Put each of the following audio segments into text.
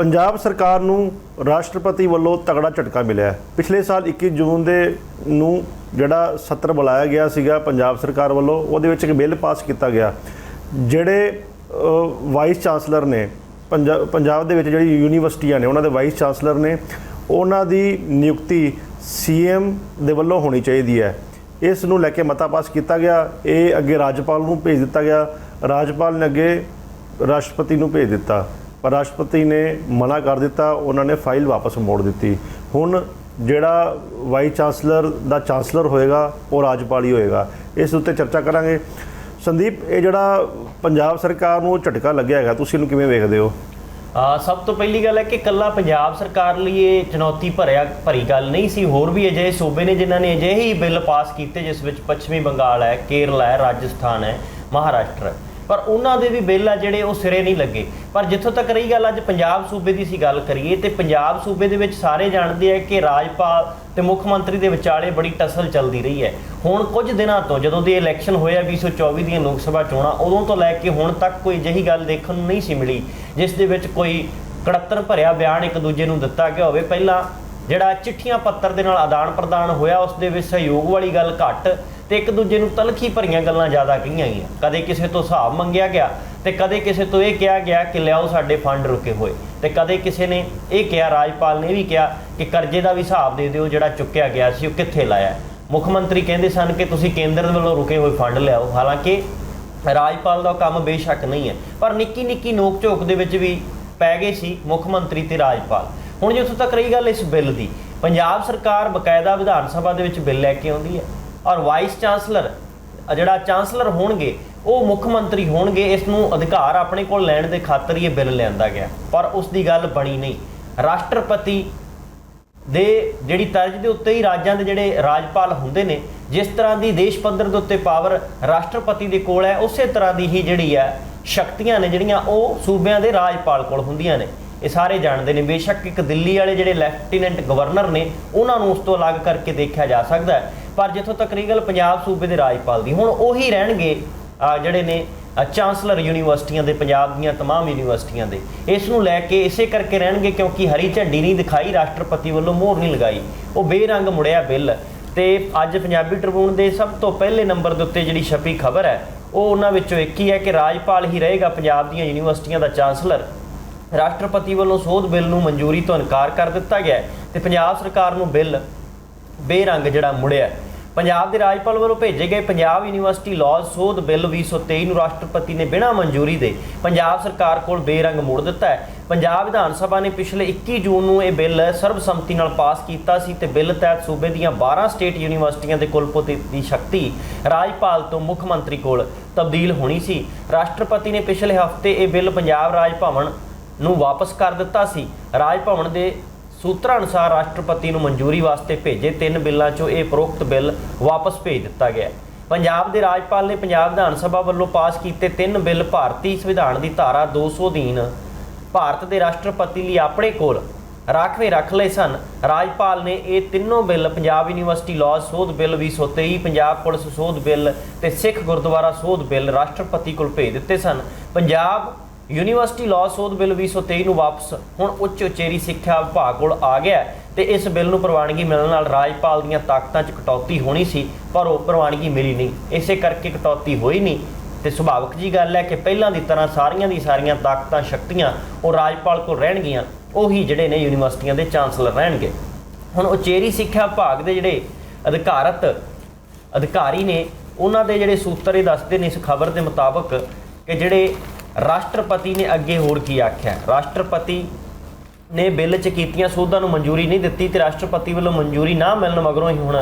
ਪੰਜਾਬ ਸਰਕਾਰ ਨੂੰ ਰਾਸ਼ਟਰਪਤੀ ਵੱਲੋਂ ਤਗੜਾ ਝਟਕਾ ਮਿਲਿਆ ਪਿਛਲੇ ਸਾਲ 21 ਜੂਨ ਦੇ ਨੂੰ ਜਿਹੜਾ ਸੱਤਰ ਬੁਲਾਇਆ ਗਿਆ ਸੀਗਾ ਪੰਜਾਬ ਸਰਕਾਰ ਵੱਲੋਂ, ਉਹਦੇ ਵਿੱਚ ਇੱਕ ਬਿੱਲ ਪਾਸ ਕੀਤਾ ਗਿਆ। ਜਿਹੜੇ ਵਾਈਸ ਚਾਂਸਲਰ ਨੇ, ਪੰਜਾ- ਪੰਜਾਬ ਦੇ ਵਿੱਚ ਜਿਹੜੀ ਯੂਨੀਵਰਸਿਟੀਆਂ ਨੇ, ਉਹਨਾਂ ਦੇ ਵਾਈਸ ਚਾਂਸਲਰ ਨੇ, ਉਹਨਾਂ ਦੀ ਨਿਯੁਕਤੀ ਸੀਐਮ ਦੇ ਵੱਲੋਂ ਹੋਣੀ ਚਾਹੀਦੀ ਹੈ। ਇਸ ਨੂੰ ਲੈ ਕੇ ਮਤਾ ਪਾਸ ਕੀਤਾ ਗਿਆ। ਇਹ ਅੱਗੇ ਰਾਜਪਾਲ ਨੂੰ ਭੇਜ ਦਿੱਤਾ ਗਿਆ। ਰਾਜਪਾਲ ਨੇ ਅੱਗੇ ਰਾਸ਼ਟਰਪਤੀ ਨੂੰ ਭੇਜ ਦਿੱਤਾ। ਪਰ ਰਾਸ਼ਟਰਪਤੀ ਨੇ ਮਨਾ ਕਰ ਦਿੱਤਾ, ਉਹਨਾਂ ਨੇ ਫਾਈਲ ਵਾਪਸ ਮੋੜ ਦਿੱਤੀ। ਹੁਣ ਜਿਹੜਾ ਵਾਈਸ ਚਾਂਸਲਰ ਦਾ ਚਾਂਸਲਰ ਹੋਏਗਾ, ਉਹ ਰਾਜਪਾਲ ਹੀ ਹੋਏਗਾ। ਇਸ ਉੱਤੇ ਚਰਚਾ ਕਰਾਂਗੇ। ਸੰਦੀਪ, ਇਹ ਜਿਹੜਾ ਪੰਜਾਬ ਸਰਕਾਰ ਨੂੰ ਝਟਕਾ ਲੱਗਿਆ ਹੈਗਾ, ਤੁਸੀਂ ਇਹਨੂੰ ਕਿਵੇਂ ਵੇਖਦੇ ਹੋ? ਆ, ਸਭ ਤੋਂ ਪਹਿਲੀ ਗੱਲ ਹੈ ਕਿ ਕੱਲਾ ਪੰਜਾਬ ਸਰਕਾਰ ਲਈ ਇਹ ਚੁਣੌਤੀ ਭਰਿਆ ਭਰੀ ਗੱਲ ਨਹੀਂ ਸੀ। ਹੋਰ ਵੀ ਅਜਿਹੇ ਸੂਬੇ ਨੇ ਜਿਨ੍ਹਾਂ ਨੇ ਅਜਿਹੇ ਹੀ ਬਿੱਲ ਪਾਸ ਕੀਤੇ, ਜਿਸ ਵਿੱਚ ਪੱਛਮੀ ਬੰਗਾਲ ਹੈ, ਕੇਰਲਾ ਹੈ, ਰਾਜਸਥਾਨ ਹੈ, ਮਹਾਰਾਸ਼ਟਰ ਹੈ। ਪਰ ਉਹਨਾਂ ਦੇ ਵੀ ਬਿੱਲ ਆ ਜਿਹੜੇ ਉਹ ਸਿਰੇ ਨਹੀਂ ਲੱਗੇ। ਪਰ ਜਿੱਥੋਂ ਤੱਕ ਰਹੀ ਗੱਲ, ਅੱਜ ਪੰਜਾਬ ਸੂਬੇ ਦੀ ਸੀ ਗੱਲ ਕਰੀਏ ਤੇ ਪੰਜਾਬ ਸੂਬੇ ਦੇ ਵਿੱਚ ਸਾਰੇ ਜਾਣਦੇ ਆ ਕਿ ਰਾਜਪਾਲ ਤੇ ਮੁੱਖ ਮੰਤਰੀ ਦੇ ਵਿਚਾਲੇ ਬੜੀ ਟਸਲ ਚੱਲਦੀ ਰਹੀ ਹੈ। ਹੁਣ ਕੁਝ ਦਿਨਾਂ ਤੋਂ ਜਦੋਂ ਦੀ ਇਲੈਕਸ਼ਨ ਹੋਇਆ 2024 ਦੀਆਂ ਲੋਕ ਸਭਾ ਚੋਣਾਂ, ਉਦੋਂ ਤੋਂ ਲੈ ਕੇ ਹੁਣ ਤੱਕ ਕੋਈ ਅਜਿਹੀ ਗੱਲ ਦੇਖਣ ਨੂੰ ਨਹੀਂ ਸੀ ਮਿਲੀ, ਜਿਸ ਦੇ ਵਿੱਚ ਕੋਈ ਕੜੱਤਰ ਭਰਿਆ ਬਿਆਨ ਇੱਕ ਦੂਜੇ ਨੂੰ ਦਿੱਤਾ ਗਿਆ ਹੋਵੇ। ਪਹਿਲਾਂ ਜਿਹੜਾ ਚਿੱਠੀਆਂ ਪੱਤਰ ਦੇ ਨਾਲ ਆਦਾਨ ਪ੍ਰਦਾਨ ਹੋਇਆ, ਉਸ ਦੇ ਵਿੱਚ ਸਹਿਯੋਗ ਵਾਲੀ ਗੱਲ ਘੱਟ ਤੇ ਇੱਕ ਦੂਜੇ ਨੂੰ ਤਲਖੀ ਭਰੀਆਂ ਗੱਲਾਂ ਜ਼ਿਆਦਾ ਕਹੀਆਂ ਗਈਆਂ। ਕਦੇ ਕਿਸੇ ਤੋਂ ਹਿਸਾਬ ਮੰਗਿਆ ਗਿਆ ਤੇ ਕਦੇ ਕਿਸੇ ਤੋਂ ਇਹ ਕਿਹਾ ਗਿਆ ਕਿ ਲਿਆਓ ਸਾਡੇ ਫੰਡ ਰੁਕੇ ਹੋਏ। ਤੇ ਕਦੇ ਕਿਸੇ ਨੇ ਇਹ ਕਿਹਾ, ਰਾਜਪਾਲ ਨੇ ਵੀ ਕਿਹਾ ਕਿ ਕਰਜ਼ੇ ਦਾ ਵੀ ਹਿਸਾਬ ਦੇ ਦਿਓ ਜਿਹੜਾ ਚੁੱਕਿਆ ਗਿਆ ਸੀ, ਉਹ ਕਿੱਥੇ ਲਾਇਆ ਮੁੱਖ ਮੰਤਰੀ ਕਹਿੰਦੇ ਸਨ ਕਿ ਤੁਸੀਂ ਕੇਂਦਰ ਵੱਲੋਂ ਰੁਕੇ ਹੋਏ ਫੰਡ ਲਿਆਓ। ਹਾਲਾਂਕਿ ਰਾਜਪਾਲ ਦਾ ਕੰਮ ਬੇਸ਼ੱਕ ਨਹੀਂ ਹੈ, ਪਰ ਨਿੱਕੀ ਨਿੱਕੀ ਨੋਕ ਝੋਕ ਦੇ ਵਿੱਚ ਵੀ ਪੈ ਗਏ ਸੀ ਮੁੱਖ ਮੰਤਰੀ ਤੇ ਰਾਜਪਾਲ। ਹੁਣ ਜਿੱਥੋਂ ਤੱਕ ਰਹੀ ਗੱਲ ਇਸ ਬਿੱਲ ਦੀ। ਪੰਜਾਬ ਸਰਕਾਰ ਬਕਾਇਦਾ ਵਿਧਾਨ ਸਭਾ ਦੇ ਵਿੱਚ ਬਿੱਲ ਲੈ ਕੇ ਆਉਂਦੀ ਹੈ। ਔਰ ਵਾਈਸ ਚਾਂਸਲਰ ਜਿਹੜਾ ਚਾਂਸਲਰ ਹੋਣਗੇ, ਉਹ ਮੁੱਖ ਮੰਤਰੀ ਹੋਣਗੇ ਇਸ ਨੂੰ ਅਧਿਕਾਰ ਆਪਣੇ ਕੋਲ ਲੈਣ ਦੇ ਖਾਤਰ ਇਹ ਬਿੱਲ ਲਿਆਂਦਾ ਗਿਆ। ਪਰ ਉਸ ਦੀ ਗੱਲ ਬਣੀ ਨਹੀਂ। ਰਾਸ਼ਟਰਪਤੀ ਦੇ ਜਿਹੜੀ ਤਰਜ ਦੇ ਉੱਤੇ ਹੀ ਰਾਜਾਂ ਦੇ ਜਿਹੜੇ ਰਾਜਪਾਲ ਹੁੰਦੇ ਨੇ, ਜਿਸ ਤਰ੍ਹਾਂ ਦੀ ਦੇਸ਼ ਪੱਧਰ ਦੇ ਉੱਤੇ ਪਾਵਰ ਰਾਸ਼ਟਰਪਤੀ ਦੇ ਕੋਲ ਹੈ, ਉਸੇ ਤਰ੍ਹਾਂ ਦੀ ਹੀ ਜਿਹੜੀ ਹੈ ਸ਼ਕਤੀਆਂ ਨੇ ਜਿਹੜੀਆਂ, ਉਹ ਸੂਬਿਆਂ ਦੇ ਰਾਜਪਾਲ ਕੋਲ ਹੁੰਦੀਆਂ ਨੇ। ਇਹ ਸਾਰੇ ਜਾਣਦੇ ਨੇ ਬੇਸ਼ੱਕ ਇੱਕ ਦਿੱਲੀ ਵਾਲੇ ਜਿਹੜੇ ਲੈਫਟੀਨੈਂਟ ਗਵਰਨਰ ਨੇ ਉਹਨਾਂ ਨੂੰ ਉਸ ਤੋਂ ਅਲੱਗ ਕਰਕੇ ਦੇਖਿਆ ਜਾ ਸਕਦਾ ਹੈ ਪਰ ਜਿੱਥੋਂ ਤੱਕ ਰਹੀ ਗੱਲ ਪੰਜਾਬ ਸੂਬੇ ਦੇ ਰਾਜਪਾਲ ਦੀ ਹੁਣ ਉਹੀ ਰਹਿਣਗੇ ਅਹ ਜਿਹੜੇ ਨੇ ਅਹ ਚਾਂਸਲਰ ਯੂਨੀਵਰਸਿਟੀਆਂ ਦੇ ਪੰਜਾਬ ਦੀਆਂ तमाम ਯੂਨੀਵਰਸਿਟੀਆਂ ਦੇ ਇਸ ਨੂੰ ਲੈ ਕੇ ਇਸੇ ਕਰਕੇ ਰਹਿਣਗੇ ਕਿਉਂਕਿ ਹਰੀ ਝੰਡੀ ਨਹੀਂ ਦਿਖਾਈ ਰਾਸ਼ਟਰਪਤੀ ਵੱਲੋਂ ਮੋਹਰ ਨਹੀਂ ਲਗਾਈ ਉਹ ਬੇਰੰਗ ਮੁੜਿਆ ਬਿੱਲ ਤੇ ਅੱਜ ਪੰਜਾਬੀ ਟ੍ਰਿਬਿਊਨ ਦੇ ਸਭ ਤੋਂ ਪਹਿਲੇ ਨੰਬਰ ਦੇ ਉੱਤੇ ਜਿਹੜੀ ਛਪੀ ਖਬਰ ਹੈ ਉਹ ਉਹਨਾਂ ਵਿੱਚੋਂ ਇੱਕ ਹੀ ਹੈ ਕਿ ਰਾਜਪਾਲ ਹੀ ਰਹੇਗਾ ਪੰਜਾਬ ਦੀਆਂ ਯੂਨੀਵਰਸਿਟੀਆਂ ਦਾ ਚਾਂਸਲਰ ਰਾਸ਼ਟਰਪਤੀ ਵੱਲੋਂ ਸੋਧ ਬਿੱਲ ਨੂੰ ਮਨਜ਼ੂਰੀ ਤੋਂ ਇਨਕਾਰ ਕਰ ਦਿੱਤਾ ਗਿਆ ਹੈ ਤੇ ਪੰਜਾਬ ਸਰਕਾਰ ਨੂੰ ਬਿੱਲ ਬੇਰੰਗ ਜਿਹੜਾ ਮੁੜਿਆ ਪੰਜਾਬ ਦੇ ਰਾਜਪਾਲ ਵੱਲੋਂ ਭੇਜੇ ਗਏ ਪੰਜਾਬ ਯੂਨੀਵਰਸਿਟੀ ਲਾਅ ਸੋਧ ਬਿੱਲ 2023 ਨੂੰ ਰਾਸ਼ਟਰਪਤੀ ਨੇ ਬਿਨਾਂ ਮਨਜ਼ੂਰੀ ਦੇ ਪੰਜਾਬ ਸਰਕਾਰ ਕੋਲ ਬੇਰੰਗ ਮੋੜ ਦਿੱਤਾ ਹੈ। ਪੰਜਾਬ ਵਿਧਾਨ ਸਭਾ ਨੇ ਪਿਛਲੇ 21 ਜੂਨ ਨੂੰ ਇਹ ਬਿੱਲ ਸਰਬਸੰਮਤੀ ਨਾਲ ਪਾਸ ਕੀਤਾ ਸੀ ਤੇ ਬਿੱਲ ਤਹਿਤ ਸੂਬੇ ਦੀਆਂ 12 ਸਟੇਟ ਯੂਨੀਵਰਸਿਟੀਆਂ ਦੇ ਕੁਲਪਤੀ ਦੀ ਸ਼ਕਤੀ ਰਾਜਪਾਲ ਤੋਂ ਮੁੱਖ ਮੰਤਰੀ ਕੋਲ ਤਬਦੀਲ ਹੋਣੀ ਸੀ। ਰਾਸ਼ਟਰਪਤੀ ਨੇ ਪਿਛਲੇ ਹਫ਼ਤੇ ਇਹ ਬਿੱਲ ਪੰਜਾਬ ਰਾਜ ਭਵਨ ਨੂੰ ਵਾਪਸ ਕਰ ਦਿੱਤਾ ਸੀ। ਰਾਜ ਭਵਨ ਦੇ ਸੂਤਰਾਂ ਅਨੁਸਾਰ ਰਾਸ਼ਟਰਪਤੀ ਨੂੰ ਮਨਜ਼ੂਰੀ ਵਾਸਤੇ ਭੇਜੇ ਤਿੰਨ ਬਿੱਲਾਂ 'ਚੋਂ ਇਹ ਪ੍ਰੋਕਤ ਬਿੱਲ ਵਾਪਸ ਭੇਜ ਦਿੱਤਾ ਗਿਆ ਪੰਜਾਬ ਦੇ ਰਾਜਪਾਲ ਨੇ ਪੰਜਾਬ ਵਿਧਾਨ ਸਭਾ ਵੱਲੋਂ ਪਾਸ ਕੀਤੇ ਤਿੰਨ ਬਿੱਲ ਭਾਰਤੀ ਸੰਵਿਧਾਨ ਦੀ ਧਾਰਾ 200 ਅਧੀਨ ਭਾਰਤ ਦੇ ਰਾਸ਼ਟਰਪਤੀ ਲਈ ਆਪਣੇ ਕੋਲ ਰਾਖਵੇਂ ਰੱਖ ਲਏ ਸਨ। ਰਾਜਪਾਲ ਨੇ ਇਹ ਤਿੰਨੋਂ ਬਿੱਲ ਪੰਜਾਬ ਯੂਨੀਵਰਸਿਟੀ ਲਾਅ ਸੋਧ ਬਿੱਲ 2023 ਪੰਜਾਬ ਪੁਲਿਸ ਸੋਧ ਬਿੱਲ ਤੇ ਸਿੱਖ ਗੁਰਦੁਆਰਾ ਸੋਧ ਬਿੱਲ ਰਾਸ਼ਟਰਪਤੀ ਕੋਲ ਭੇਜ ਦਿੱਤੇ ਸਨ। ਪੰਜਾਬ ਯੂਨੀਵਰਸਿਟੀ ਲਾਅ ਸੋਧ ਬਿੱਲ 2023 ਨੂੰ ਵਾਪਸ। ਹੁਣ ਉੱਚ ਉਚੇਰੀ ਸਿੱਖਿਆ ਵਿਭਾਗ ਕੋਲ ਆ ਗਿਆ ਹੈ ਤੇ ਇਸ ਬਿੱਲ ਨੂੰ ਪ੍ਰਵਾਨਗੀ ਮਿਲਣ ਨਾਲ ਰਾਜਪਾਲ ਦੀਆਂ ਤਾਕਤਾਂ 'ਚ ਕਟੌਤੀ ਹੋਣੀ ਸੀ, ਪਰ ਉਹ ਪ੍ਰਵਾਨਗੀ ਮਿਲੀ ਨਹੀਂ। ਇਸੇ ਕਰਕੇ ਕਟੌਤੀ ਹੋਈ ਨਹੀਂ। ਤੇ ਸੁਭਾਵਿਕ ਜੀ ਗੱਲ ਹੈ ਕਿ ਪਹਿਲਾਂ ਦੀ ਤਰ੍ਹਾਂ ਸਾਰੀਆਂ ਦੀ ਸਾਰੀਆਂ ਤਾਕਤਾਂ, ਸ਼ਕਤੀਆਂ ਉਹ ਰਾਜਪਾਲ ਕੋਲ ਰਹਿਣਗੀਆਂ, ਉਹੀ ਜਿਹੜੇ ਨੇ ਯੂਨੀਵਰਸਿਟੀਆਂ ਦੇ ਚਾਂਸਲਰ ਰਹਿਣਗੇ। ਹੁਣ ਉਚੇਰੀ ਸਿੱਖਿਆ ਵਿਭਾਗ ਦੇ ਜਿਹੜੇ ਅਧਿਕਾਰਤ ਅਧਿਕਾਰੀ ਨੇ, ਉਹਨਾਂ ਦੇ ਜਿਹੜੇ ਸੂਤਰ ਇਹ ਦੱਸਦੇ ਨੇ ਇਸ ਖਬਰ ਦੇ ਮੁਤਾਬਕ ਕਿ ਜਿਹੜੇ ਰਾਸ਼ਟਰਪਤੀ ਨੇ ਅੱਗੇ ਹੋਰ ਕੀ ਆਖਿਆ? ਰਾਸ਼ਟਰਪਤੀ ਨੇ ਬਿੱਲ 'ਚ ਕੀਤੀਆਂ ਸੋਧਾਂ ਨੂੰ ਮਨਜ਼ੂਰੀ ਨਹੀਂ ਦਿੱਤੀ ਤੇ ਰਾਸ਼ਟਰਪਤੀ ਵੱਲੋਂ ਮਨਜ਼ੂਰੀ ਨਾ ਮਿਲਣ ਮਗਰੋਂ ਹੀ ਹੁਣ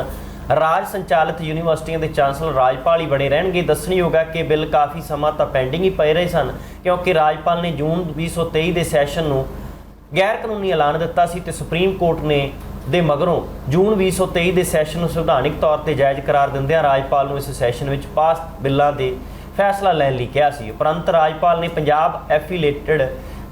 ਰਾਜ ਸੰਚਾਲਿਤ ਯੂਨੀਵਰਸਿਟੀਆਂ ਦੇ ਚਾਂਸਲਰ ਰਾਜਪਾਲ ਹੀ ਬਣੇ ਰਹਿਣਗੇ। ਦੱਸਣਯੋਗ ਹੈ ਕਿ ਬਿੱਲ ਕਾਫੀ ਸਮਾਂ ਤਾਂ ਪੈਂਡਿੰਗ ਹੀ ਪਏ ਰਹੇ ਸਨ, ਕਿਉਂਕਿ ਰਾਜਪਾਲ ਨੇ ਜੂਨ 2023 ਦੇ ਸੈਸ਼ਨ ਨੂੰ ਗੈਰ ਕਾਨੂੰਨੀ ਐਲਾਨ ਦਿੱਤਾ ਸੀ ਤੇ ਸੁਪਰੀਮ ਕੋਰਟ ਨੇ ਦੇ ਮਗਰੋਂ ਜੂਨ 2023 ਦੇ ਸੈਸ਼ਨ ਨੂੰ ਸੰਵਿਧਾਨਿਕ ਤੌਰ ਤੇ ਜਾਇਜ਼ ਕਰਾਰ ਦਿੰਦਿਆਂ ਰਾਜਪਾਲ ਨੂੰ ਇਸ ਸੈਸ਼ਨ ਵਿੱਚ ਪਾਸ ਬਿੱਲਾਂ ਦੇ ਫੈਸਲਾ ਲੈਣ ਲਈ ਕਿਹਾ ਸੀ। ਉਪਰੰਤ ਰਾਜਪਾਲ ਨੇ ਪੰਜਾਬ ਐਫੀਲੇਟਡ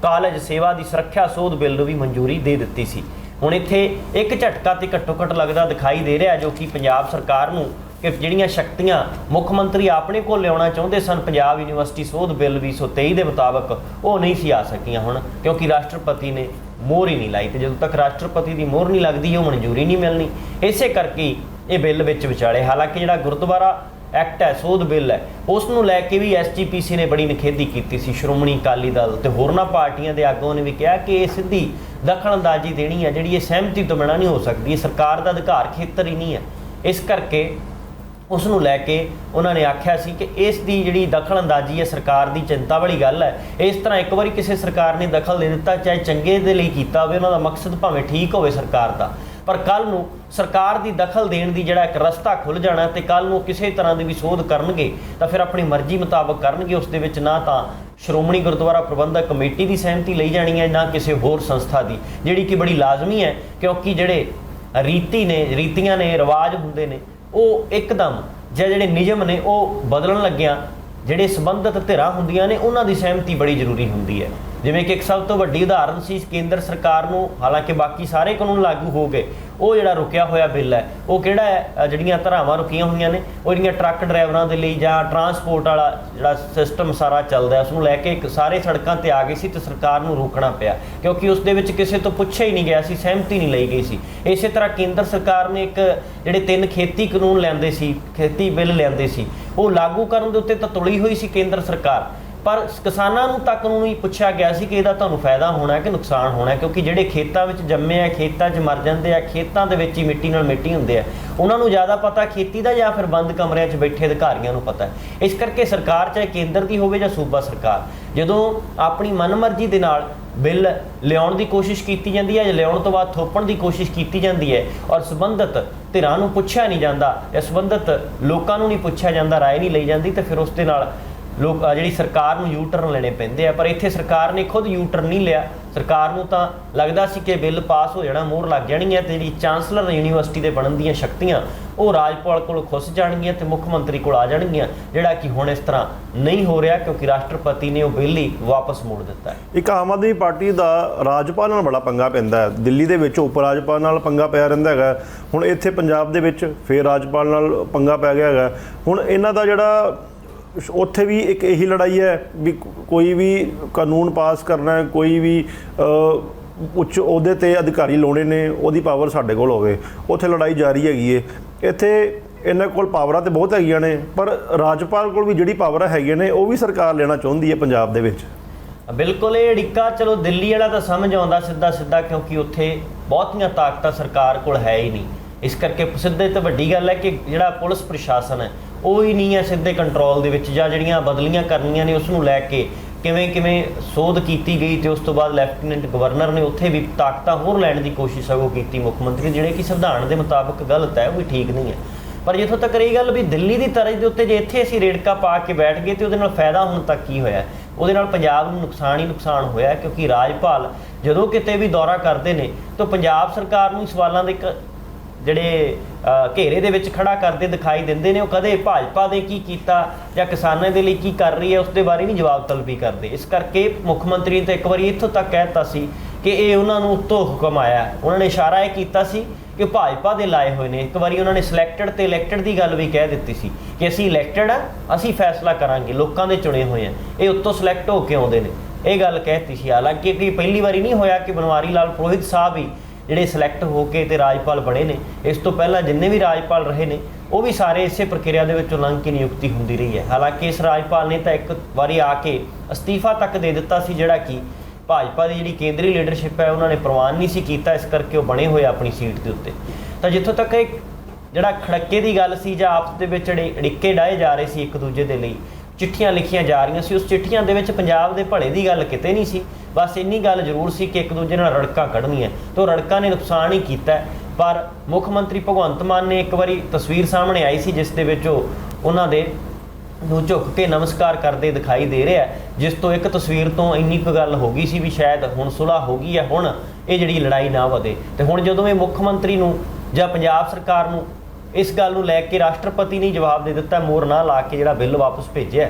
ਕਾਲਜ ਸੇਵਾ ਦੀ ਸੁਰੱਖਿਆ ਸੋਧ ਬਿੱਲ ਨੂੰ ਵੀ ਮਨਜ਼ੂਰੀ ਦੇ ਦਿੱਤੀ ਸੀ। ਹੁਣ ਇੱਥੇ ਇੱਕ ਝਟਕਾ ਤੇ ਘੱਟੋ ਘੱਟ ਲੱਗਦਾ ਦਿਖਾਈ ਦੇ ਰਿਹਾ ਜੋ ਕਿ ਪੰਜਾਬ ਸਰਕਾਰ ਨੂੰ ਕਿ ਜਿਹੜੀਆਂ ਸ਼ਕਤੀਆਂ ਮੁੱਖ ਮੰਤਰੀ ਆਪਣੇ ਕੋਲ ਲਿਆਉਣਾ ਚਾਹੁੰਦੇ ਸਨ, ਪੰਜਾਬ ਯੂਨੀਵਰਸਿਟੀ ਸੋਧ ਬਿੱਲ 2023 ਦੇ ਮੁਤਾਬਕ ਉਹ ਨਹੀਂ ਸੀ ਆ ਸਕੀਆਂ ਹੁਣ, ਕਿਉਂਕਿ ਰਾਸ਼ਟਰਪਤੀ ਨੇ ਮੋਹਰ ਹੀ ਨਹੀਂ ਲਾਈ ਤੇ ਜਦੋਂ ਤੱਕ ਰਾਸ਼ਟਰਪਤੀ ਦੀ ਮੋਹਰ ਨਹੀਂ ਲੱਗਦੀ, ਉਹ ਮਨਜ਼ੂਰੀ ਨਹੀਂ ਮਿਲਣੀ। ਇਸੇ ਕਰਕੇ ਇਹ ਬਿੱਲ ਵਿੱਚ ਵਿਚਾਲੇ। ਹਾਲਾਂਕਿ ਜਿਹੜਾ ਗੁਰਦੁਆਰਾ ਐਕਟ ਹੈ, ਸੋਧ ਬਿੱਲ ਹੈ। ਉਸ ਨੂੰ ਲੈ ਕੇ ਵੀ ਐਸਜੀਪੀਸੀ ਨੇ ਬੜੀ ਨਿਖੇਧੀ ਕੀਤੀ ਸੀ। ਸ਼੍ਰੋਮਣੀ ਅਕਾਲੀ ਦਲ ਤੇ ਹੋਰਨਾਂ ਪਾਰਟੀਆਂ ਦੇ ਆਗੂਆਂ ਨੇ ਵੀ ਕਿਹਾ ਕਿ ਇਹ ਸਿੱਧੀ ਦਖਲਅੰਦਾਜ਼ੀ ਦੇਣੀ ਹੈ, ਜਿਹੜੀ ਇਹ ਸਹਿਮਤੀ ਤੋਂ ਬਿਨਾਂ ਨਹੀਂ ਹੋ ਸਕਦੀ। ਸਰਕਾਰ ਦਾ ਅਧਿਕਾਰ ਖੇਤਰ ਹੀ ਨਹੀਂ ਹੈ। ਇਸ ਕਰਕੇ ਉਸ ਨੂੰ ਲੈ ਕੇ ਉਹਨਾਂ ਨੇ ਆਖਿਆ ਸੀ ਕਿ ਇਸ ਦੀ ਜਿਹੜੀ ਦਖਲਅੰਦਾਜ਼ੀ ਹੈ, ਸਰਕਾਰ ਦੀ ਚਿੰਤਾ ਵਾਲੀ ਗੱਲ ਹੈ। ਇਸ ਤਰ੍ਹਾਂ ਇੱਕ ਵਾਰੀ ਕਿਸੇ ਸਰਕਾਰ ਨੇ ਦਖਲ ਦੇ ਦਿੱਤਾ, ਚਾਹੇ ਚੰਗੇ ਦੇ ਲਈ ਕੀਤਾ ਹੋਵੇ, ਉਹਨਾਂ ਦਾ ਮਕਸਦ ਭਾਵੇਂ ਠੀਕ ਹੋਵੇ ਸਰਕਾਰ ਦਾ। ਪਰ ਕੱਲ ਨੂੰ ਸਰਕਾਰ ਦੀ ਦਖਲ ਦੇਣ ਦੀ ਜਿਹੜਾ ਇੱਕ ਰਸਤਾ ਖੁੱਲ ਜਾਣਾ ਤੇ ਕੱਲ ਨੂੰ ਕਿਸੇ ਤਰ੍ਹਾਂ ਦੀ ਵੀ ਸੋਧ ਕਰਨਗੇ, ਤਾਂ ਫਿਰ ਆਪਣੀ ਮਰਜ਼ੀ ਮੁਤਾਬਕ ਕਰਨਗੇ, ਉਸ ਦੇ ਵਿੱਚ ਨਾ ਤਾਂ ਸ਼੍ਰੋਮਣੀ ਗੁਰਦੁਆਰਾ ਪ੍ਰਬੰਧਕ ਕਮੇਟੀ ਦੀ ਸਹਿਮਤੀ ਲਈ ਜਾਣੀ ਹੈ, ਨਾ ਕਿਸੇ ਹੋਰ ਸੰਸਥਾ ਦੀ। ਜਿਹੜੀ ਕਿ ਬੜੀ ਲਾਜ਼ਮੀ ਹੈ, ਕਿਉਂਕਿ ਜਿਹੜੇ ਰੀਤੀ ਨੇ, ਰੀਤੀਆਂ ਨੇ, ਰਿਵਾਜ ਹੁੰਦੇ ਨੇ, ਉਹ ਇੱਕਦਮ ਜਾਂ ਜਿਹੜੇ ਨਿਯਮ ਨੇ, ਉਹ ਬਦਲਣ ਲੱਗਿਆ ਜਿਹੜੇ ਸੰਬੰਧਿਤ ਧਿਰਾਂ ਹੁੰਦੀਆਂ ਨੇ, ਉਹਨਾਂ ਦੀ ਸਹਿਮਤੀ ਬੜੀ ਜ਼ਰੂਰੀ ਹੁੰਦੀ ਹੈ। ਜਿਵੇਂ ਕਿ ਇੱਕ ਸਭ ਤੋਂ ਵੱਡੀ ਉਦਾਹਰਨ ਸੀ, ਕੇਂਦਰ ਸਰਕਾਰ ਨੂੰ, ਹਾਲਾਂਕਿ ਬਾਕੀ ਸਾਰੇ ਕਾਨੂੰਨ ਲਾਗੂ ਹੋ ਗਏ, ਉਹ ਜਿਹੜਾ ਰੁਕਿਆ ਹੋਇਆ ਬਿੱਲ ਹੈ, ਉਹ ਕਿਹੜਾ ਹੈ? ਜਿਹੜੀਆਂ ਧਰਾਵਾਂ ਰੁਕੀਆਂ ਹੋਈਆਂ ਨੇ, ਉਹ ਜਿਹੜੀਆਂ ਟਰੱਕ ਡਰਾਈਵਰਾਂ ਦੇ ਲਈ ਜਾਂ ਟਰਾਂਸਪੋਰਟ ਵਾਲਾ ਜਿਹੜਾ ਸਿਸਟਮ ਸਾਰਾ ਚੱਲਦਾ ਉਸ ਨੂੰ ਲੈ ਕੇ ਇੱਕ ਸਾਰੇ ਸੜਕਾਂ ਤੇ ਆ ਗਏ ਸੀ ਤੇ ਸਰਕਾਰ ਨੂੰ ਰੋਕਣਾ ਪਿਆ, ਕਿਉਂਕਿ ਉਸ ਦੇ ਵਿੱਚ ਕਿਸੇ ਤੋਂ ਪੁੱਛਿਆ ਹੀ ਨਹੀਂ ਗਿਆ ਸੀ, ਸਹਿਮਤੀ ਨਹੀਂ ਲਈ ਗਈ ਸੀ। ਇਸੇ ਤਰ੍ਹਾਂ ਕੇਂਦਰ ਸਰਕਾਰ ਨੇ ਇੱਕ ਜਿਹੜੇ ਤਿੰਨ ਖੇਤੀ ਕਾਨੂੰਨ ਲੈਂਦੇ ਸੀ, ਖੇਤੀ ਬਿੱਲ ਲੈਂਦੇ ਸੀ ਉਹ ਲਾਗੂ ਕਰਨ ਦੇ ਉੱਤੇ ਤਾਂ ਤੁਲੀ ਹੋਈ ਸੀ ਕੇਂਦਰ ਸਰਕਾਰ। ਪਰ ਕਿਸਾਨਾਂ ਨੂੰ ਤੱਕ ਨੂੰ ਹੀ ਪੁੱਛਿਆ ਗਿਆ ਸੀ ਕਿ ਇਹਦਾ ਤੁਹਾਨੂੰ ਫਾਇਦਾ ਹੋਣਾ ਹੈ ਕਿ ਨੁਕਸਾਨ ਹੋਣਾ ਹੈ, ਕਿਉਂਕਿ ਜਿਹੜੇ ਖੇਤਾਂ ਵਿੱਚ ਜੰਮੇ ਆ, ਖੇਤਾਂ 'ਚ ਮਰ ਜਾਂਦੇ ਆ, ਖੇਤਾਂ ਦੇ ਵਿੱਚ ਹੀ ਮਿੱਟੀ ਨਾਲ ਮਿੱਟੀ ਹੁੰਦੇ ਆ, ਉਹਨਾਂ ਨੂੰ ਜ਼ਿਆਦਾ ਪਤਾ ਖੇਤੀ ਦਾ ਜਾਂ ਫਿਰ ਬੰਦ ਕਮਰਿਆਂ 'ਚ ਬੈਠੇ ਅਧਿਕਾਰੀਆਂ ਨੂੰ ਪਤਾ ਹੈ। ਇਸ ਕਰਕੇ ਸਰਕਾਰ ਚਾਹੇ ਕੇਂਦਰ ਦੀ ਹੋਵੇ ਜਾਂ ਸੂਬਾ ਸਰਕਾਰ, ਜਦੋਂ ਆਪਣੀ ਮਨਮਰਜ਼ੀ ਦੇ ਨਾਲ ਬਿੱਲ ਲਿਆਉਣ ਦੀ ਕੋਸ਼ਿਸ਼ ਕੀਤੀ ਜਾਂਦੀ ਹੈ ਜਾਂ ਲਿਆਉਣ ਤੋਂ ਬਾਅਦ ਥੋਪਣ ਦੀ ਕੋਸ਼ਿਸ਼ ਕੀਤੀ ਜਾਂਦੀ ਹੈ ਔਰ ਸੰਬੰਧਿਤ ਧਿਰਾਂ ਨੂੰ ਪੁੱਛਿਆ ਨਹੀਂ ਜਾਂਦਾ ਜਾਂ ਸੰਬੰਧਿਤ ਲੋਕਾਂ ਨੂੰ ਨਹੀਂ ਪੁੱਛਿਆ ਜਾਂਦਾ, ਰਾਏ ਨਹੀਂ ਲਈ ਜਾਂਦੀ ਤੇ ਫਿਰ ਉਸ ਦੇ ਨਾਲ ਲੋਕ ਜਿਹੜੀ ਸਰਕਾਰ ਨੂੰ ਯੂ ਟਰਨ ਲੈਣੇ ਪੈਂਦੇ ਆ, ਪਰ ਇੱਥੇ ਸਰਕਾਰ ਨੇ ਖੁਦ ਯੂ ਟਰਨ ਨਹੀਂ ਲਿਆ। ਸਰਕਾਰ ਨੂੰ ਤਾਂ ਲੱਗਦਾ ਸੀ ਕਿ ਬਿੱਲ ਪਾਸ ਹੋ ਜਾਣਾ, ਮੋਹਰ ਲੱਗ ਜਾਣੀ ਹੈ ਤੇ ਜਿਹੜੀ ਚਾਂਸਲਰ ਯੂਨੀਵਰਸਿਟੀ ਦੇ ਬਣਨ ਦੀਆਂ ਸ਼ਕਤੀਆਂ, ਉਹ ਰਾਜਪਾਲ ਕੋਲ ਖੁੱਸ ਜਾਣਗੀਆਂ ਤੇ ਮੁੱਖ ਮੰਤਰੀ ਕੋਲ ਆ ਜਾਣਗੀਆਂ, ਜਿਹੜਾ ਕਿ ਹੁਣ ਇਸ ਤਰ੍ਹਾਂ ਨਹੀਂ ਹੋ ਰਿਹਾ, ਕਿਉਂਕਿ ਰਾਸ਼ਟਰਪਤੀ ਨੇ ਉਹ ਬਿੱਲ ਹੀ ਵਾਪਸ ਮੋੜ ਦਿੱਤਾ ਹੈ। ਇੱਕ ਆਮ ਆਦਮੀ ਪਾਰਟੀ ਦਾ ਰਾਜਪਾਲ ਨਾਲ ਬੜਾ ਪੰਗਾ ਪੈਂਦਾ ਹੈ। ਦਿੱਲੀ ਦੇ ਵਿੱਚ ਉਪ ਰਾਜਪਾਲ ਨਾਲ ਪੰਗਾ ਪਿਆ ਰਹਿੰਦਾ ਹੈਗਾ। ਹੁਣ ਇੱਥੇ ਪੰਜਾਬ ਦੇ ਵਿੱਚ ਫੇਰ ਰਾਜਪਾਲ ਨਾਲ ਪੰਗਾ ਪੈ ਗਿਆ ਹੈਗਾ। ਹੁਣ ਇਹਨਾਂ ਦਾ ਜਿਹੜਾ ਉੱਥੇ ਵੀ ਇੱਕ ਇਹੀ ਲੜਾਈ ਹੈ ਵੀ ਕੋਈ ਵੀ ਕਾਨੂੰਨ ਪਾਸ ਕਰਨਾ ਹੈ, ਕੋਈ ਵੀ ਉੱਚ ਅਹੁਦੇ ਤੇ ਅਧਿਕਾਰੀ ਲਾਉਣੇ ਨੇ, ਉਹਦੀ ਪਾਵਰ ਸਾਡੇ ਕੋਲ ਹੋਵੇ। ਉੱਥੇ ਲੜਾਈ ਜਾਰੀ ਹੈਗੀ ਏ। ਇੱਥੇ ਇਹਨਾਂ ਕੋਲ ਪਾਵਰਾਂ ਤੇ ਬਹੁਤ ਹੈਗੀਆਂ ਨੇ, ਪਰ ਰਾਜਪਾਲ ਕੋਲ ਵੀ ਜਿਹੜੀ ਪਾਵਰਾਂ ਹੈਗੀਆਂ ਨੇ, ਉਹ ਵੀ ਸਰਕਾਰ ਲੈਣਾ ਚਾਹੁੰਦੀ ਹੈ ਪੰਜਾਬ ਦੇ ਵਿੱਚ। ਬਿਲਕੁਲ ਇਹ ਅੜਿੱਕਾ ਚਲੋ ਦਿੱਲੀ ਵਾਲਾ ਤਾਂ ਸਮਝ ਆਉਂਦਾ ਸਿੱਧਾ ਸਿੱਧਾ ਕਿਉਂਕਿ ਉੱਥੇ ਬਹੁਤੀਆਂ ਤਾਕਤਾਂ ਸਰਕਾਰ ਕੋਲ ਹੈ ਹੀ ਨਹੀਂ। ਇਸ ਕਰਕੇ ਸਿੱਧੇ ਤੇ ਵੱਡੀ ਗੱਲ ਹੈ ਕਿ ਜਿਹੜਾ ਪੁਲਿਸ ਪ੍ਰਸ਼ਾਸਨ ਹੈ ਉਹ ਹੀ ਨਹੀਂ ਹੈ ਸਿੱਧੇ ਕੰਟਰੋਲ ਦੇ ਵਿੱਚ, ਜਾਂ ਜਿਹੜੀਆਂ ਬਦਲੀਆਂ ਕਰਨੀਆਂ ਨੇ ਉਸ ਨੂੰ ਲੈ ਕੇ ਕਿਵੇਂ ਕਿਵੇਂ ਸੋਧ ਕੀਤੀ ਗਈ ਤੇ ਉਸ ਤੋਂ ਬਾਅਦ ਲੈਫਟੀਨੈਂਟ ਗਵਰਨਰ ਨੇ ਉੱਥੇ ਵੀ ਤਾਕਤਾਂ ਹੋਰ ਲੈਣ ਦੀ ਕੋਸ਼ਿਸ਼ ਸਗੋਂ ਕੀਤੀ ਮੁੱਖ ਮੰਤਰੀ ਜਿਹੜੇ ਕਿ ਸੰਵਿਧਾਨ ਦੇ ਮੁਤਾਬਕ ਗਲਤ ਹੈ, ਉਹ ਵੀ ਠੀਕ ਨਹੀਂ ਹੈ। ਪਰ ਜਿੱਥੋਂ ਤੱਕ ਰਹੀ ਗੱਲ ਵੀ ਦਿੱਲੀ ਦੀ ਤਰਜ਼ ਦੇ ਉੱਤੇ ਜੇ ਇੱਥੇ ਅਸੀਂ ਰੇੜਕਾ ਪਾ ਕੇ ਬੈਠ ਗਏ ਤੇ ਉਹਦੇ ਨਾਲ ਫਾਇਦਾ ਹੁਣ ਤੱਕ ਕੀ ਹੋਇਆ? ਉਹਦੇ ਨਾਲ ਪੰਜਾਬ ਨੂੰ ਨੁਕਸਾਨ ਹੀ ਨੁਕਸਾਨ ਹੋਇਆ, ਕਿਉਂਕਿ ਰਾਜਪਾਲ ਜਦੋਂ ਕਿਤੇ ਵੀ ਦੌਰਾ ਕਰਦੇ ਨੇ, ਤਾਂ ਪੰਜਾਬ ਸਰਕਾਰ ਨੂੰ ਸਵਾਲਾਂ ਦੇ ਇੱਕ ਜਿਹੜੇ ਘੇਰੇ ਦੇ ਵਿੱਚ ਖੜਾ ਕਰਦੇ ਦਿਖਾਈ ਦਿੰਦੇ ਨੇ, ਉਹ ਕਦੇ ਭਾਜਪਾ ਦੇ ਕੀ ਕੀਤਾ ਜਾਂ ਕਿਸਾਨਾਂ ਦੇ ਲਈ ਕੀ ਕਰ ਰਹੀ ਹੈ ਉਸ ਦੇ ਬਾਰੇ ਨਹੀਂ ਜਵਾਬ ਤਲਬੀ ਕਰਦੇ। ਇਸ ਕਰਕੇ ਮੁੱਖ ਮੰਤਰੀ ਨੇ ਤਾਂ ਇੱਕ ਵਾਰੀ ਇੱਥੋਂ ਤੱਕ ਕਹਿਤਾ ਸੀ ਕਿ ਇਹ ਉਹਨਾਂ ਨੂੰ ਉੱਤੋਂ ਹੁਕਮ ਆਇਆ। ਉਹਨਾਂ ਨੇ ਇਸ਼ਾਰਾ ਇਹ ਕੀਤਾ ਸੀ ਕਿ ਭਾਜਪਾ ਦੇ ਲਾਏ ਹੋਏ ਨੇ। ਇੱਕ ਵਾਰੀ ਉਹਨਾਂ ਨੇ ਸਿਲੈਕਟਡ ਤੇ ਇਲੈਕਟਡ ਦੀ ਗੱਲ ਵੀ ਕਹਿ ਦਿੱਤੀ ਸੀ ਕਿ ਅਸੀਂ ਇਲੈਕਟਡ ਆ, ਅਸੀਂ ਫੈਸਲਾ ਕਰਾਂਗੇ, ਲੋਕਾਂ ਦੇ ਚੁਣੇ ਹੋਏ ਆ। ਇਹ ਉੱਤੋਂ ਸਿਲੈਕਟ ਹੋ ਕੇ ਆਉਂਦੇ ਨੇ। ਇਹ ਗੱਲ ਕਹਿਤੀ ਸੀ। ਹਾਲਾਂਕਿ ਕਿ ਪਹਿਲੀ ਵਾਰੀ ਨਹੀਂ ਹੋਇਆ ਕਿ ਬਨਵਾਰੀ ਲਾਲ ਪੁਰੋਹਿਤ ਸਾਹਿਬ ਹੀ ਜਿਹੜੇ ਸਿਲੈਕਟ ਹੋ ਕੇ ਤੇ ਰਾਜਪਾਲ ਬਣੇ ਨੇ, ਇਸ ਤੋਂ ਪਹਿਲਾਂ ਜਿੰਨੇ ਵੀ ਰਾਜਪਾਲ ਰਹੇ ਨੇ, ਉਹ ਵੀ ਸਾਰੇ ਇਸੇ ਪ੍ਰਕਿਰਿਆ ਦੇ ਵਿੱਚੋਂ ਲੰਘ ਕੇ ਨਿਯੁਕਤੀ ਹੁੰਦੀ ਰਹੀ ਹੈ। ਹਾਲਾਂਕਿ ਇਸ ਰਾਜਪਾਲ ਨੇ ਤਾਂ ਇੱਕ ਵਾਰੀ ਆ ਕੇ ਅਸਤੀਫਾ ਤੱਕ ਦੇ ਦਿੱਤਾ ਸੀ, ਜਿਹੜਾ ਕਿ ਭਾਜਪਾ ਦੀ ਜਿਹੜੀ ਕੇਂਦਰੀ ਲੀਡਰਸ਼ਿਪ ਹੈ, ਉਹਨਾਂ ਨੇ ਪ੍ਰਵਾਨ ਨਹੀਂ ਸੀ ਕੀਤਾ, ਇਸ ਕਰਕੇ ਉਹ ਬਣੇ ਹੋਏ ਆਪਣੀ ਸੀਟ ਦੇ ਉੱਤੇ। ਤਾਂ ਜਿੱਥੋਂ ਤੱਕ ਇਹ ਜਿਹੜਾ ਖੜੱਕੇ ਦੀ ਗੱਲ ਸੀ, ਜਾਂ ਆਪਸ ਦੇ ਵਿੱਚ ਜਿਹੜੇ ਅੜਿੱਕੇ ਡਾਏ ਜਾ ਰਹੇ ਸੀ ਇੱਕ ਦੂਜੇ ਦੇ ਲਈ, ਚਿੱਠੀਆਂ ਲਿਖੀਆਂ ਜਾ ਰਹੀਆਂ ਸੀ, ਉਸ ਚਿੱਠੀਆਂ ਦੇ ਵਿੱਚ ਪੰਜਾਬ ਦੇ ਭਲੇ ਦੀ ਗੱਲ ਕਿਤੇ ਨਹੀਂ ਸੀ। ਬਸ ਇੰਨੀ ਗੱਲ ਜ਼ਰੂਰ ਸੀ ਕਿ ਇੱਕ ਦੂਜੇ ਨਾਲ ਰੜਕਾਂ ਕੱਢਣੀਆਂ। ਤੋਂ ਰੜਕਾਂ ਨੇ ਨੁਕਸਾਨ ਹੀ ਕੀਤਾ ਪਰ ਮੁੱਖ ਮੰਤਰੀ ਭਗਵੰਤ ਮਾਨ ਨੇ ਇੱਕ ਵਾਰੀ ਤਸਵੀਰ ਸਾਹਮਣੇ ਆਈ ਸੀ, ਜਿਸ ਦੇ ਵਿੱਚ ਉਹ ਉਹਨਾਂ ਦੇ ਨੂੰ ਝੁੱਕ ਕੇ ਨਮਸਕਾਰ ਕਰਦੇ ਦਿਖਾਈ ਦੇ ਰਿਹਾ ਜਿਸ ਤੋਂ ਇੱਕ ਤਸਵੀਰ ਤੋਂ ਇੰਨੀ ਕੁ ਗੱਲ ਹੋ ਗਈ ਸੀ ਵੀ ਸ਼ਾਇਦ ਹੁਣ ਸੁਲ੍ਹਾ ਹੋ ਗਈ ਹੈ, ਹੁਣ ਇਹ ਜਿਹੜੀ ਲੜਾਈ ਨਾ ਵਧੇ। ਤੇ ਹੁਣ ਜਦੋਂ ਇਹ ਮੁੱਖ ਮੰਤਰੀ ਨੂੰ ਜਾਂ ਪੰਜਾਬ ਸਰਕਾਰ ਨੂੰ ਇਸ ਗੱਲ ਨੂੰ ਲੈ ਕੇ ਰਾਸ਼ਟਰਪਤੀ ਨੇ ਜਵਾਬ ਦੇ ਦਿੱਤਾ ਮੋਰ ਨਾ ਲਾ ਕੇ ਜਿਹੜਾ ਬਿੱਲ ਵਾਪਸ ਭੇਜਿਆ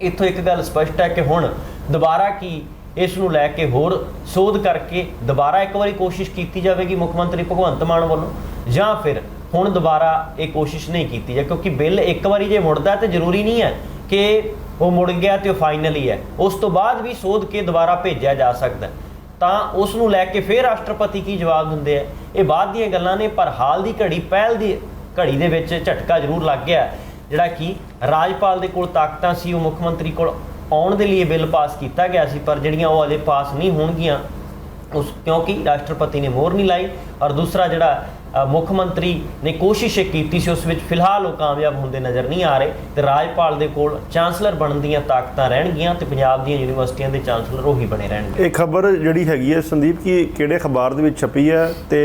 ਇੱਥੋਂ ਇੱਕ ਗੱਲ ਸਪਸ਼ਟ ਹੈ ਕਿ ਹੁਣ ਦੁਬਾਰਾ ਕੀ ਇਸ ਨੂੰ ਲੈ ਕੇ ਹੋਰ ਸੋਧ ਕਰਕੇ ਦੁਬਾਰਾ ਇੱਕ ਵਾਰੀ ਕੋਸ਼ਿਸ਼ ਕੀਤੀ ਜਾਵੇਗੀ ਮੁੱਖ ਮੰਤਰੀ ਭਗਵੰਤ ਮਾਨ ਵੱਲੋਂ, ਜਾਂ ਫਿਰ ਹੁਣ ਦੁਬਾਰਾ ਇਹ ਕੋਸ਼ਿਸ਼ ਨਹੀਂ ਕੀਤੀ ਜਾ, ਕਿਉਂਕਿ ਬਿੱਲ ਇੱਕ ਵਾਰੀ ਜੇ ਮੁੜਦਾ ਤੇ ਜ਼ਰੂਰੀ ਨਹੀਂ ਹੈ ਕਿ ਉਹ ਮੁੜ ਗਿਆ ਤੇ ਉਹ ਫਾਈਨਲੀ ਹੈ ਉਸ ਤੋਂ ਬਾਅਦ ਵੀ ਸੋਧ ਕੇ ਦੁਬਾਰਾ ਭੇਜਿਆ ਜਾ ਸਕਦਾ ਤਾਂ ਉਸ ਨੂੰ ਲੈ ਕੇ ਫਿਰ ਰਾਸ਼ਟਰਪਤੀ ਕੀ ਜਵਾਬ ਦਿੰਦੇ ਆ? ਇਹ ਬਾਅਦ ਦੀਆਂ ਗੱਲਾਂ ਨੇ, ਪਰ ਹਾਲ ਦੀ ਘੜੀ, ਪਹਿਲ ਦੀ ਘੜੀ ਦੇ ਵਿੱਚ ਝਟਕਾ ਜ਼ਰੂਰ ਲੱਗ ਗਿਆ, ਜਿਹੜਾ ਕਿ ਰਾਜਪਾਲ ਦੇ ਕੋਲ ਤਾਕਤਾਂ ਸੀ, ਉਹ ਮੁੱਖ ਮੰਤਰੀ ਕੋਲ ਆਉਣ ਦੇ ਲਈ ਇਹ ਬਿੱਲ ਪਾਸ ਕੀਤਾ ਗਿਆ ਸੀ, ਪਰ ਜਿਹੜੀਆਂ ਉਹ ਅਜੇ ਪਾਸ ਨਹੀਂ ਹੋਣਗੀਆਂ, ਉਸ ਕਿਉਂਕਿ ਰਾਸ਼ਟਰਪਤੀ ਨੇ ਮੋਹਰ ਨਹੀਂ ਲਾਈ ਔਰ ਦੂਸਰਾ ਜਿਹੜਾ ਮੁੱਖ ਮੰਤਰੀ ਨੇ ਕੋਸ਼ਿਸ਼ ਕੀਤੀ ਸੀ ਉਸ ਵਿੱਚ ਫਿਲਹਾਲ ਉਹ ਕਾਮਯਾਬ ਹੁੰਦੇ ਨਜ਼ਰ ਨਹੀਂ ਆ ਰਹੇ ਤੇ ਰਾਜਪਾਲ ਦੇ ਕੋਲ ਚਾਂਸਲਰ ਬਣਨ ਦੀਆਂ ਤਾਕਤਾਂ ਰਹਿਣਗੀਆਂ ਤੇ ਪੰਜਾਬ ਦੀਆਂ ਯੂਨੀਵਰਸਿਟੀਆਂ ਦੇ ਚਾਂਸਲਰ ਉਹੀ ਬਣੇ ਰਹਿਣਗੇ। ਇਹ ਖਬਰ ਜਿਹੜੀ ਹੈਗੀ ਹੈ ਸੰਦੀਪ ਕੀ ਕਿਹੜੇ ਅਖਬਾਰ ਦੇ ਵਿੱਚ ਛਪੀ ਹੈ ਤੇ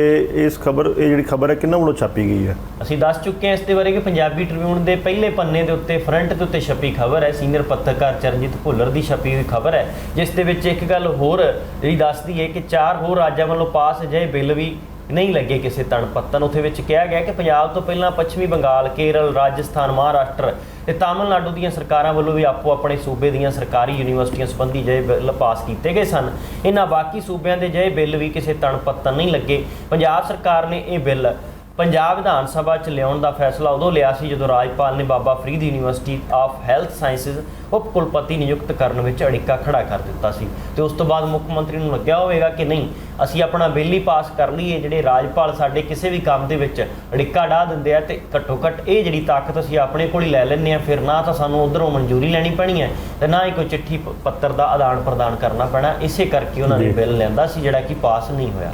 ਇਸ ਖਬਰ ਇਹ ਜਿਹੜੀ ਖਬਰ ਹੈ ਕਿੰਨਾਂ ਵੱਲੋਂ ਛਾਪੀ ਗਈ ਹੈ? ਅਸੀਂ ਦੱਸ ਚੁੱਕੇ ਹਾਂ ਇਸ ਦੇ ਬਾਰੇ ਕਿ ਪੰਜਾਬੀ ਟ੍ਰਿਬਿਊਨ ਦੇ ਪਹਿਲੇ ਪੰਨੇ ਦੇ ਉੱਤੇ ਫਰੰਟ ਦੇ ਉੱਤੇ ਛਪੀ ਖਬਰ ਹੈ ਸੀਨੀਅਰ ਪੱਤਰਕਾਰ ਚਰਨਜੀਤ ਭੁੱਲਰ ਦੀ ਛਪੀ ਹੋਈ ਖਬਰ ਹੈ ਜਿਸ ਦੇ ਵਿੱਚ ਇੱਕ ਗੱਲ ਹੋਰ ਜਿਹੜੀ ਦੱਸਦੀ ਹੈ ਕਿ ਚਾਰ ਹੋਰ ਰਾਜਾਂ ਵੱਲੋਂ ਪਾਸ ਅਜਿਹੇ ਬਿੱਲ ਵੀ ਨਹੀਂ ਲੱਗੇ ਕਿਸੇ ਤਣ ਪੱਤਨ ਉੱਥੇ ਵਿੱਚ ਕਿਹਾ ਗਿਆ ਕਿ ਪੰਜਾਬ ਤੋਂ ਪਹਿਲਾਂ ਪੱਛਮੀ ਬੰਗਾਲ, ਕੇਰਲ, ਰਾਜਸਥਾਨ, ਮਹਾਰਾਸ਼ਟਰ ਤੇ ਤਾਮਿਲਨਾਡੂ ਦੀਆਂ ਸਰਕਾਰਾਂ ਵੱਲੋਂ ਵੀ ਆਪੋ ਆਪਣੇ ਸੂਬੇ ਦੀਆਂ ਸਰਕਾਰੀ ਯੂਨੀਵਰਸਿਟੀਆਂ ਸੰਬੰਧੀ ਜਿਹੇ ਬਿੱਲ ਪਾਸ ਕੀਤੇ ਗਏ ਸਨ। ਇਹਨਾਂ ਬਾਕੀ ਸੂਬਿਆਂ ਦੇ ਜਿਹੇ ਬਿੱਲ ਵੀ ਕਿਸੇ ਤਣ ਪੱਤਨ ਨਹੀਂ ਲੱਗੇ। ਪੰਜਾਬ ਸਰਕਾਰ ਨੇ ਇਹ ਬਿੱਲ ਪੰਜਾਬ ਵਿਧਾਨ ਸਭਾ ਚ ਲਿਆਉਣ ਦਾ ਫੈਸਲਾ ਉਦੋਂ ਲਿਆ ਸੀ ਜਦੋਂ ਰਾਜਪਾਲ ਨੇ Baba Farid university of health sciences ਉਪ ਕੁਲਪਤੀ ਨਿਯੁਕਤ ਕਰਨ ਵਿੱਚ ਅੜਿੱਕਾ ਖੜਾ ਕਰ ਦਿੱਤਾ ਸੀ। ਤੇ ਉਸ ਤੋਂ ਬਾਅਦ ਮੁੱਖ ਮੰਤਰੀ ਨੂੰ ਲੱਗਿਆ ਹੋਵੇਗਾ ਕਿ ਨਹੀਂ ਅਸੀਂ ਆਪਣਾ ਬਿੱਲ ਹੀ ਪਾਸ ਕਰ ਲਈਏ ਜਿਹੜੇ ਰਾਜਪਾਲ ਸਾਡੇ ਕਿਸੇ ਵੀ ਕੰਮ ਦੇ ਵਿੱਚ ਅੜਿੱਕਾ ਢਾ ਦਿੰਦੇ ਆ ਤੇ ਘੱਟੋ ਘੱਟ ਇਹ ਜਿਹੜੀ ਤਾਕਤ ਅਸੀਂ ਆਪਣੇ ਕੋਲ ਹੀ ਲੈ ਲੈਂਦੇ ਆ ਫਿਰ ਨਾ ਤਾਂ ਸਾਨੂੰ ਉਧਰੋਂ ਮਨਜ਼ੂਰੀ ਲੈਣੀ ਪੈਣੀ ਹੈ ਤੇ ਨਾ ਹੀ ਕੋਈ ਚਿੱਠੀ ਪੱਤਰ ਦਾ ਆਦਾਨ ਪ੍ਰਦਾਨ ਕਰਨਾ ਪੈਣਾ। ਇਸੇ ਕਰਕੇ ਉਹਨਾਂ ਨੇ। ਬਿੱਲ ਲਿਆਂਦਾ ਸੀ ਜਿਹੜਾ ਕਿ ਪਾਸ ਨਹੀਂ ਹੋਇਆ।